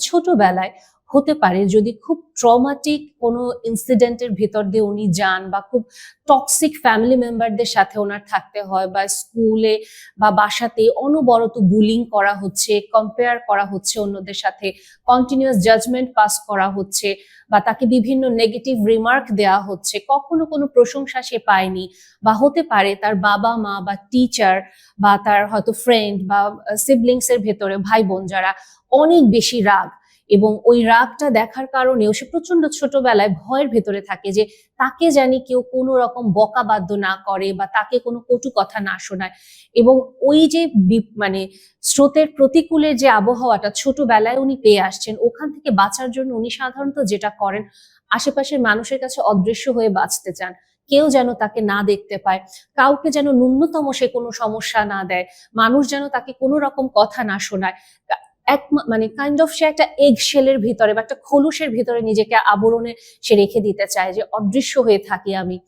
ছোটবেলায় হতে পারে যদি খুব ট্রমাটিক কোনো ইনসিডেন্টের ভিতর দিয়ে উনি যান বা খুব টক্সিক ফ্যামিলি মেম্বারদের সাথে ওনার থাকতে হয় বা স্কুলে বা বাসাতে অনবরত বুলিং করা হচ্ছে কম্পেয়ার করা হচ্ছে অন্যদের সাথে কন্টিনিউয়াস জাজমেন্ট পাস করা হচ্ছে বা তাকে বিভিন্ন নেগেটিভ রিমার্ক দেওয়া হচ্ছে, কখনো কোনো প্রশংসা সে পায়নি বা হতে পারে তার বাবা মা বা টিচার বা তার হয়তো ফ্রেন্ড বা সিবলিংস এর ভেতরে ভাই বোন যারা অনেক বেশি রাগ এবং ওই রাগটা দেখার কারণেও সে প্রচণ্ড ছোটবেলায় ভয়ের ভেতরে থাকে যে তাকে জানি কেউ কোনো রকম বকাবাদ্য না করে বা তাকে কোনো কটু কথা না শোনায়। এবং ওই যে মানে স্রোতের প্রতিকূলের যে আবহাওয়াটা ছোটবেলায় উনি পেয়ে আসছেন, ওখান থেকে বাঁচার জন্য উনি সাধারণত যেটা করেন, আশেপাশের মানুষের কাছে অদৃশ্য হয়ে বাঁচতে চান। কেউ যেন তাকে না দেখতে পায়, কাউকে যেন ন্যূনতম সে কোনো সমস্যা না দেয়, মানুষ যেন তাকে কোনো রকম কথা না শোনায়। এক মানে কাইন্ড অফ সে একটা এগ শেলের ভিতরে বা একটা খোলসের ভিতরে নিজেকে আবরণে সে রেখে দিতে চায় যে অদৃশ্য হয়ে থাকি আমি।